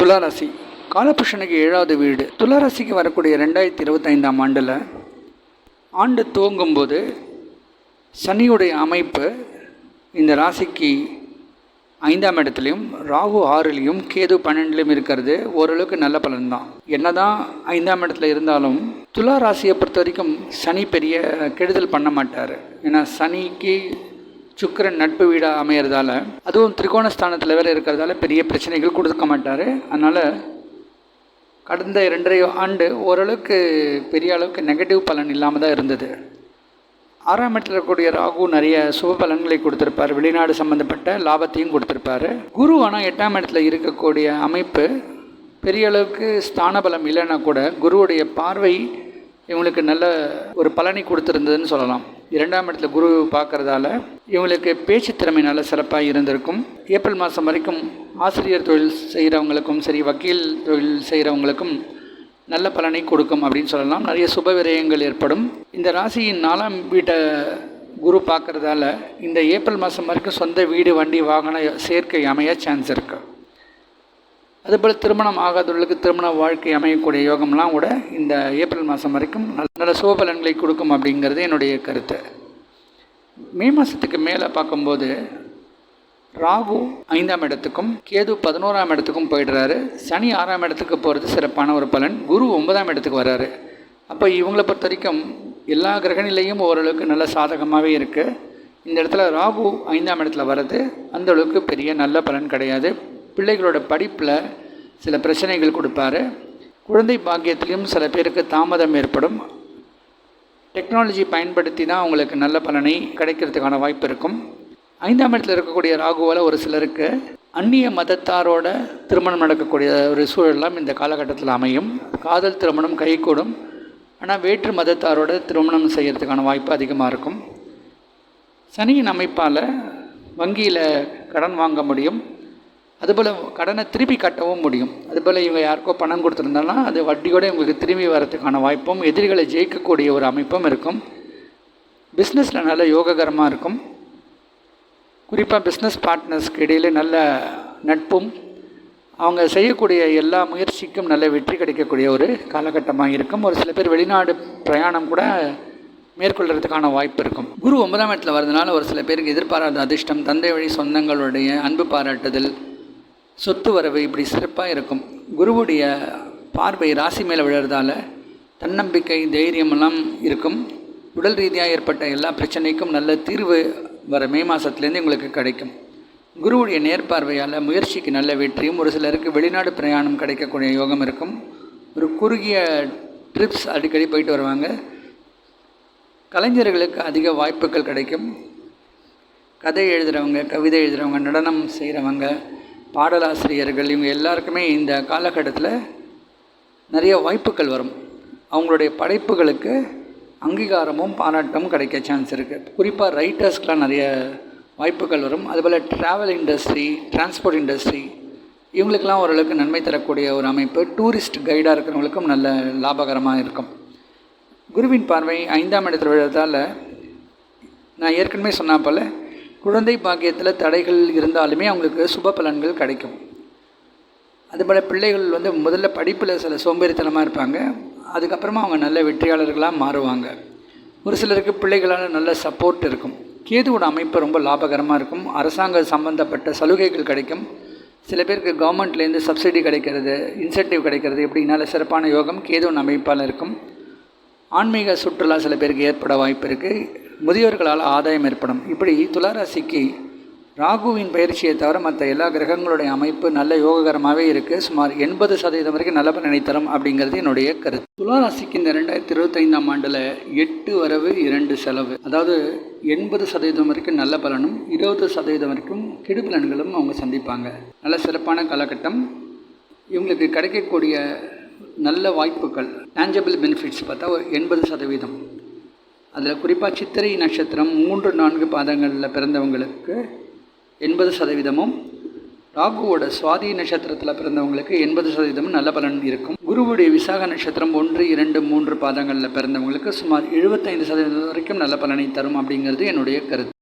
துளாராசி. காலபுருஷனுக்கு ஏழாவது வீடு. துளாராசிக்கு வரக்கூடிய ரெண்டாயிரத்தி இருபத்தைந்தாம் ஆண்டில் ஆண்டு துவங்கும்போது சனியுடைய அமைப்பு இந்த ராசிக்கு ஐந்தாம் இடத்துலையும் ராகு ஆறுலேயும் கேது பன்னெண்டுலையும் இருக்கிறது. ஓரளவுக்கு நல்ல பலன்தான். என்னதான் ஐந்தாம் இடத்துல இருந்தாலும் துலா ராசியை பொறுத்த வரைக்கும் சனி பெரிய கெடுதல் பண்ண மாட்டார். ஏன்னா சனிக்கு சுக்கிரன் நட்பு வீடாக அமையிறதால அதுவும் திரிகோண ஸ்தானத்தில் வேறு இருக்கிறதால பெரிய பிரச்சனைகள் கொடுக்க மாட்டார். அதனால் கடந்த இரண்டரை ஆண்டு ஓரளவுக்கு பெரிய அளவுக்கு நெகட்டிவ் பலன் இல்லாமல் தான் இருந்தது. ஆறாம் இடத்துல இருக்கக்கூடிய ராகு நிறைய சுப பலன்களை கொடுத்துருப்பார். வெளிநாடு சம்மந்தப்பட்ட லாபத்தையும் கொடுத்துருப்பாரு. குரு ஆனால் எட்டாம் இடத்துல இருக்கக்கூடிய அமைப்பு பெரிய அளவுக்கு ஸ்தான பலம் இல்லைன்னா கூட குருவுடைய பார்வை இவங்களுக்கு நல்ல ஒரு பலனை கொடுத்துருந்ததுன்னு சொல்லலாம். இரண்டாம் இடத்துல குரு பார்க்குறதால இவங்களுக்கு பேச்சு திறமை நல்ல சிறப்பாக இருந்திருக்கும். ஏப்ரல் மாதம் வரைக்கும் ஆசிரியர் தொழில் செய்கிறவங்களுக்கும் சரி வக்கீல் தொழில் செய்கிறவங்களுக்கும் நல்ல பலனை கொடுக்கும் அப்படின்னு சொல்லலாம். நிறைய சுப விரயங்கள் ஏற்படும். இந்த ராசியின் நாலாம் வீட்டை குரு பார்க்குறதால இந்த ஏப்ரல் மாதம் வரைக்கும் சொந்த வீடு வண்டி வாகன சேர்க்கை அமைய சான்ஸ் இருக்குது அதுபோல் திருமணம் ஆகாதவர்களுக்கு திருமண வாழ்க்கை அமையக்கூடிய யோகம்லாம் கூட இந்த ஏப்ரல் மாதம் வரைக்கும் நல்ல நல்ல சுப பலன்களை கொடுக்கும் அப்படிங்கிறது என்னுடைய கருத்து. மே மாதத்துக்கு மேலே பார்க்கும்போது ராகு ஐந்தாம் இடத்துக்கும் கேது பதினோராம் இடத்துக்கும் போயிடுறாரு. சனி ஆறாம் இடத்துக்கு போகிறது சிறப்பான ஒரு பலன். குரு ஒன்பதாம் இடத்துக்கு வர்றாரு அப்போ இவங்களை பொறுத்த வரைக்கும் எல்லா கிரகநிலையும் ஓரளவுக்கு நல்ல சாதகமாகவே இருக்குது இந்த இடத்துல ராகு ஐந்தாம் இடத்துல வர்றது அந்த அளவுக்கு பெரிய நல்ல பலன் கிடையாது. பிள்ளைகளோட படிப்பில் சில பிரச்சனைகள் கொடுப்பாரு. குழந்தை பாக்கியத்திலையும் சில பேருக்கு தாமதம் ஏற்படும். டெக்னாலஜி பயன்படுத்தி தான் அவங்களுக்கு நல்ல பலனை கிடைக்கிறதுக்கான வாய்ப்பு இருக்கும். ஐந்தாம் இடத்துல இருக்கக்கூடிய ராகுவால் ஒரு சிலருக்கு அந்நிய மதத்தாரோட திருமணம் நடக்கக்கூடிய ஒரு சூழலாம் இந்த காலகட்டத்தில் அமையும். காதல் திருமணம் கைகூடும். ஆனால் வேற்று மதத்தாரோட திருமணம் செய்கிறதுக்கான வாய்ப்பு அதிகமாக இருக்கும். சனியின் அமைப்பால் வங்கியில் கடன் வாங்க முடியும். அதுபோல் கடனை திருப்பி கட்டவும் முடியும். அதுபோல் இவங்க யாருக்கோ பணம் கொடுத்துருந்தாலும் அது வட்டியோடு இவங்களுக்கு திரும்பி வரதுக்கான வாய்ப்பும் எதிரிகளை ஜெயிக்கக்கூடிய ஒரு அமைப்பும் இருக்கும். பிஸ்னஸில் நல்ல யோககரமாக இருக்கும். குறிப்பாக பிஸ்னஸ் பார்ட்னர்ஸ்க்கு இடையில் நல்ல நட்பும் அவங்க செய்யக்கூடிய எல்லா முயற்சிக்கும் நல்ல வெற்றி கிடைக்கக்கூடிய ஒரு காலகட்டமாக இருக்கும். ஒரு சில பேர் வெளிநாடு பிரயாணம் கூட மேற்கொள்கிறதுக்கான வாய்ப்பு இருக்கும். குரு ஒன்பதாம் இடத்துல வரதுனால ஒரு சில பேருக்கு எதிர்பாராத அதிர்ஷ்டம் தந்தை வழி சொந்தங்களுடைய அன்பு பாராட்டுதல் சொத்து வரவு இப்படி சிறப்பாக இருக்கும். குருவுடைய பார்வை ராசி மேலே விழுறதால தன்னம்பிக்கை தைரியமெல்லாம் இருக்கும். உடல் ரீதியாக ஏற்பட்ட எல்லா பிரச்சனைக்கும் நல்ல தீர்வு வர மே மாதத்துலேருந்து உங்களுக்கு கிடைக்கும். குருவுடைய நேர்பார்வையால் முயற்சிக்கு நல்ல வெற்றியும் ஒரு சிலருக்கு வெளிநாடு பிரயாணம் கிடைக்கக்கூடிய யோகம் இருக்கும். ஒரு குறுகிய ட்ரிப்ஸ் அடிக்கடி போயிட்டு வருவாங்க. கலைஞர்களுக்கு அதிக வாய்ப்புகள் கிடைக்கும். கதை எழுதுகிறவங்க கவிதை எழுதுகிறவங்க நடனம் செய்கிறவங்க பாடலாசிரியர்கள் இவங்க எல்லாருக்குமே இந்த காலகட்டத்தில் நிறைய வாய்ப்புகள் வரும். அவங்களுடைய படைப்புகளுக்கு அங்கீகாரமும் பாராட்டமும் கிடைக்க சான்ஸ் இருக்குது குறிப்பாக ரைட்டர்ஸ்க்கெலாம் நிறைய வாய்ப்புகள் வரும். அதுபோல் ட்ராவல் இண்டஸ்ட்ரி டிரான்ஸ்போர்ட் இண்டஸ்ட்ரி இவங்களுக்கெல்லாம் ஓரளவுக்கு நன்மை தரக்கூடிய ஒரு அமைப்பு. டூரிஸ்ட் கைடாக இருக்கிறவங்களுக்கும் நல்ல லாபகரமாக இருக்கும். குருவின் பார்வை ஐந்தாம் இடத்தில் விழுறதால் நான் ஏற்கனவே சொன்னால் போல் குழந்தை பாக்கியத்தில் தடைகள் இருந்தாலுமே அவங்களுக்கு சுப பலன்கள் கிடைக்கும். அதுபோல் பிள்ளைகள் வந்து முதல்ல படிப்பில் சில சோம்பேறித்தனமாக இருப்பாங்க. அதுக்கப்புறமா அவங்க நல்ல வெற்றியாளர்களாக மாறுவாங்க. ஒரு சிலருக்கு பிள்ளைகளால் நல்ல சப்போர்ட் இருக்கும். கேதுவோட அமைப்பு ரொம்ப லாபகரமாக இருக்கும். அரசாங்க சம்மந்தப்பட்ட சலுகைகள் கிடைக்கும். சில பேருக்கு கவர்மெண்ட்லேருந்து சப்சிடி கிடைக்கிறது இன்சென்டிவ் கிடைக்கிறது இப்படினால சிறப்பான யோகம் கேதுவன் அமைப்பால் இருக்கும். ஆன்மீக சுற்றுலா சில பேருக்கு ஏற்பட வாய்ப்பு இருக்குது முதியோர்களால் ஆதாயம் ஏற்படும். இப்படி துளாராசிக்கு ராகுவின் பயிற்சியை தவிர மற்ற எல்லா கிரகங்களுடைய அமைப்பு நல்ல யோககரமாகவே இருக்குது சுமார் எண்பது சதவீதம் வரைக்கும் நல்ல பலனை தரும் அப்படிங்கிறது என்னுடைய கருத்து. துளாராசிக்கு இந்த ரெண்டாயிரத்தி இருபத்தைந்தாம் ஆண்டில் எட்டு வரவு இரண்டு செலவு. அதாவது எண்பது சதவீதம் வரைக்கும் நல்ல பலனும் இருபது சதவீதம் வரைக்கும் கெடுபலன்களும் அவங்க சந்திப்பாங்க. நல்ல சிறப்பான காலகட்டம். இவங்களுக்கு கிடைக்கக்கூடிய நல்ல வாய்ப்புகள் டேஞ்சபிள் பெனிஃபிட்ஸ் பார்த்தா ஒரு எண்பது சதவீதம். அதில் குறிப்பாக சித்திரை நட்சத்திரம் மூன்று நான்கு பாதங்களில் பிறந்தவங்களுக்கு எண்பது சதவீதமும் ராகுவோட சுவாதி நட்சத்திரத்தில் பிறந்தவங்களுக்கு எண்பது சதவீதமும் நல்ல பலன் இருக்கும். குருவுடைய விசாக நட்சத்திரம் ஒன்று இரண்டு மூன்று பாதங்களில் பிறந்தவங்களுக்கு சுமார் எழுபத்தைந்து சதவீதம் வரைக்கும் நல்ல பலனை தரும் அப்படிங்கிறது என்னுடைய கருத்து.